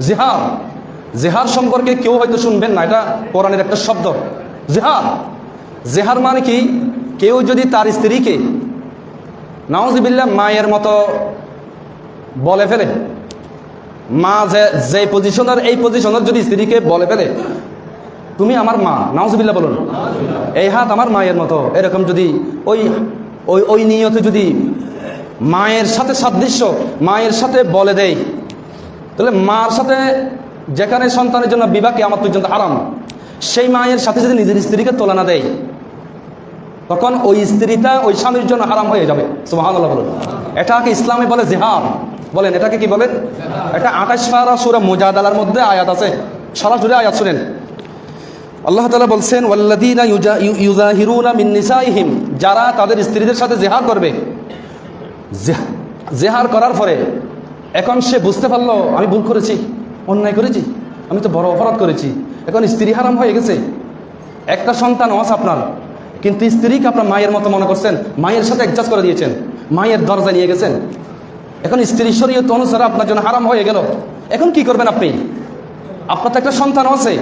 জেহার। জেহার সম্পর্কে কেউ হয়তো শুনবেন না, এটা কোরআনের একটা শব্দ। জেহার। জেহার মানে কি? কেউ যদি তার স্ত্রীকে নাওজিবিল্লা মায়ের মতো বলে ফেলে, মা যে যে পজিশনের এই পজিশনের যদি স্ত্রীকে বলে ফেলে, তুমি আমার মা নাওজিবিল্লা বলুন, এই হাত আমার মায়ের মতো এরকম যদি ওই ওই ওই নিয়তে যদি মায়ের সাথে সাদৃশ্য, মায়ের সাথে বলে দেয় তাহলে মার সাথে যেখানে সন্তানের জন্য বিবাহকে আমার পর্যন্ত আরাম সেই মায়ের সাথে যদি নিজের স্ত্রীকে তুলনা দেয়, তখন ওই স্ত্রীটা ওই স্বামীর জন্য হারাম হয়ে যাবে। এটাকে ইসলামে বলে জেহার বলেন, এটাকে কি বলেন? এটা আকাশ ফারা সুরা মুজাদালার মধ্যে আয়াত আছে। সরাসরি আয়াত শুনেন। আল্লাহ তালা বলছেন ওয়াল্লাদিনা ইউজা- ইউ- ইউজাহিরুনা মিন নিসাইহিম যারা তাদের স্ত্রীদের সাথে জেহার করবে। জেহ- জেহার করার পরে এখন সে বুঝতে পারল, আমি ভুল করেছি, অন্যায় করেছি, আমি তো বড় অপরাধ করেছি। এখন স্ত্রী হারাম হয়ে গেছে। একটা সন্তান আছে আপনার, কিন্তু স্ত্রীকে আপনার মায়ের মতো মনে করছেন, মায়ের সাথে অ্যাডজাস্ট করে দিয়েছেন, মায়ের দরজা নিয়ে গেছেন। এখন স্ত্রী শরীয়ত অনুসারে আপনার জন্য হারাম হয়ে গেল। এখন কি করবেন আপনি? আপনার তো একটা সন্তান আছে।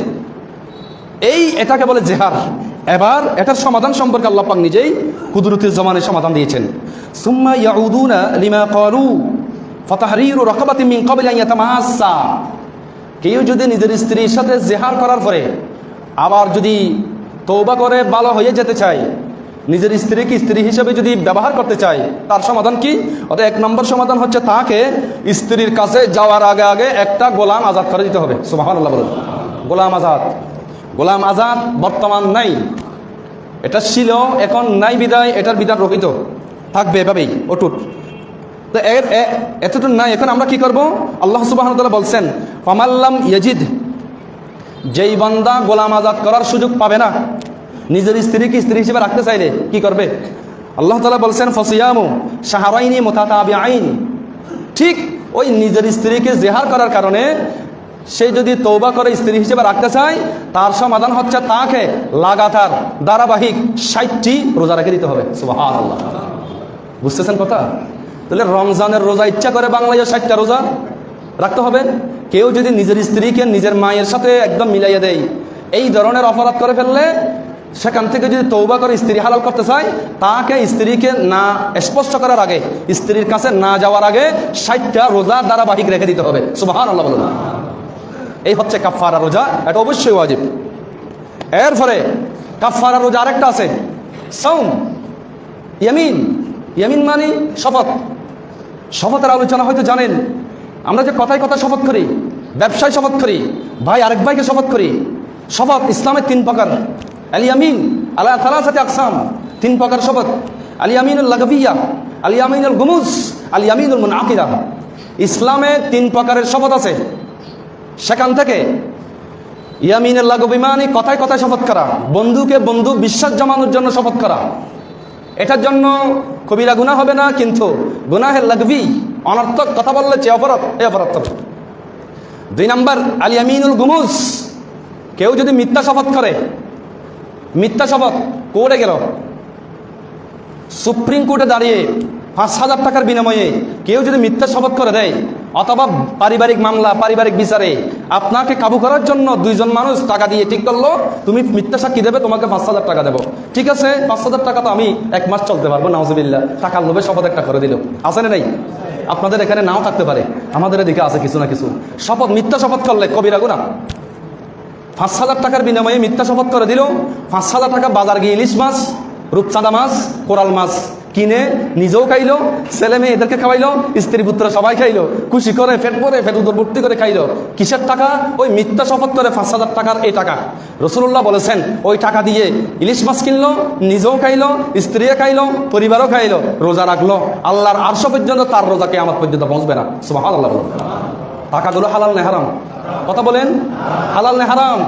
এই এটাকে বলে জেহার। এবার এটার সমাধান সম্পর্কে আল্লাহ পাক নিজেই কুদরতির জমানের সমাধান দিয়েছেন। সুম্মা ইয়াউদুনা লিমা ক্বালু। ফাতাহরিরু রাকাবাতিন মিন ক্বাবলি আন ইয়াতামাসসা কেউ যদি নিজের স্ত্রীর সাথে জেহার করার পরে আবার যদি তৌবা করে ভালো হয়ে যেতে চায়, নিজের স্ত্রীকে স্ত্রী হিসেবে যদি ব্যবহার করতে চায়, তার সমাধান কি? অর্থাৎ এক নম্বর সমাধান হচ্ছে তাকে স্ত্রীর কাছে যাওয়ার আগে আগে একটা গোলাম আজাদ করে দিতে হবে। সুবহানাল্লাহ বলুন। গোলাম আজাদ। গোলাম আজাদ বর্তমান নাই। এটা ছিল, এখন নাই বিদায়, এটার বিধান রহিত। থাকবে এভাবেই, অটুট। তো এতটুকু নাই। এখন আমরা কি করব? আল্লাহ সুবাহ বলছেন ফামাল্লাম ইয়াজিদ। যেই বান্দা গোলাম আজাদ করার সুযোগ পাবে না, নিজের স্ত্রীকে স্ত্রী হিসেবে রাখতে চাইলে কি করবে? আল্লাহ তালা বলছেন, ফসিয়ামু সাহারাইনি মোতাতাবি আইন ঠিক ওই নিজের স্ত্রীকে জেহার করার কারণে সে যদি তৌবা করে স্ত্রী হিসেবে রাখতে চায়, তার সমাধান হচ্ছে তাকে লাগাতার ধারাবাহিক ষাটটি রোজা রেখে দিতে হবে। সুবাহান আল্লাহ বুঝতেছেন কথা? তাহলে রমজানের রোজা, ইচ্ছা করে বাংলাদেশের ষাটটা রোজা রাখতে হবে। কেউ যদি নিজের স্ত্রীকে নিজের মায়ের সাথে একদম মিলাইয়ে দেয়, এই ধরনের অপরাধ করে ফেললে সেখান থেকে যদি তৌবা করে স্ত্রী হালাল করতে চায়, তাকে স্ত্রীকে না স্পষ্ট করার আগে, স্ত্রীর কাছে না যাওয়ার আগে ষাটটা রোজা ধারাবাহিক রেখে দিতে হবে। সুবাহান আল্লাহ এই হচ্ছে কাফারা রোজা, এটা অবশ্যই ওয়াজিব। এরপরে কাফারা রোজা আরেকটা আছে সৌম ইয়ামিন। ইয়ামিন মানে শপথ। শপথের আলোচনা হয়তো জানেন। আমরা যে কথায় কথা শপথ করি, ব্যবসায় শপথ করি, ভাই আরেক ভাইকে শপথ করি, শপথ ইসলামের তিন প্রকার। আল ইয়ামিন আল্লাহ সাথে আকসাম, তিন প্রকার শপথ। আল ইয়ামিনুল লাগাবিয়া, আল ইয়ামিনুল গুমুজ, আল ইয়ামিনুল মুন আকিরা ইসলামে তিন প্রকারের শপথ আছে। সেখান থেকে ইয়ামিনের লাগবি মানে কথায় কথায় শপথ করা, বন্ধুকে বন্ধু বিশ্বাস জমানোর জন্য শপথ করা। এটার জন্য কবিরা গুণা হবে না, কিন্তু গুনাহের লাগবি, অনর্থক কথা বললে যে অপরাধ এ অপরাধ। দুই নম্বর, আলী আমিনুল গুমুজ কেউ যদি মিথ্যা শপথ করে, মিথ্যা শপথ কোর্টে গেল, সুপ্রিম কোর্টে দাঁড়িয়ে পাঁচ হাজার টাকার বিনিময়ে কেউ যদি মিথ্যা শপথ করে দেয় অথবা পারিবারিক মামলা, পারিবারিক বিচারে আপনাকে কাবু করার জন্য দুইজন মানুষ টাকা দিয়ে ঠিক করল, তুমি মিথ্যা সাক্ষী দেবে, তোমাকে পাঁচ হাজার টাকা দেবো। ঠিক আছে, পাঁচ হাজার টাকা তো আমি এক মাস চলতে পারব নাউজবিল্লা টাকার লোভে শপথ একটা করে দিল। আছে না নাই? আপনাদের এখানে নাও থাকতে পারে। আমাদের এদিকে আছে কিছু না কিছু। শপথ, মিথ্যা শপথ করলে কবিরা গুণা পাঁচ হাজার টাকার বিনিময়ে মিথ্যা শপথ করে দিল। পাঁচ হাজার টাকা বাজার গিয়ে ইলিশ মাছ, রূপচাঁদা মাছ, কোরাল মাছ কিনে নিজেও খাইলো, ছেলে মেয়ে এদেরকে খাওয়াইলো, স্ত্রী পুত্র সবাই খাইলো, খুশি করে ফেট পরে ফেট উদর ভর্তি করে খাইলো। কিসের টাকা? ওই মিথ্যা শপথ করে পাঁচ হাজার টাকার এই টাকা। রসুল্লাহ বলেছেন, ওই টাকা দিয়ে ইলিশ মাছ কিনলো, নিজেও খাইলো, স্ত্রীও খাইলো, পরিবারও খাইলো, রোজা রাখল। আল্লাহর আরশো পর্যন্ত তার রোজাকে আমার পর্যন্ত পৌঁছবে না। সুবাহ আল্লাহ টাকাগুলো হালাল নে হারাম? কথা বলেন? হালাল নে হারাম?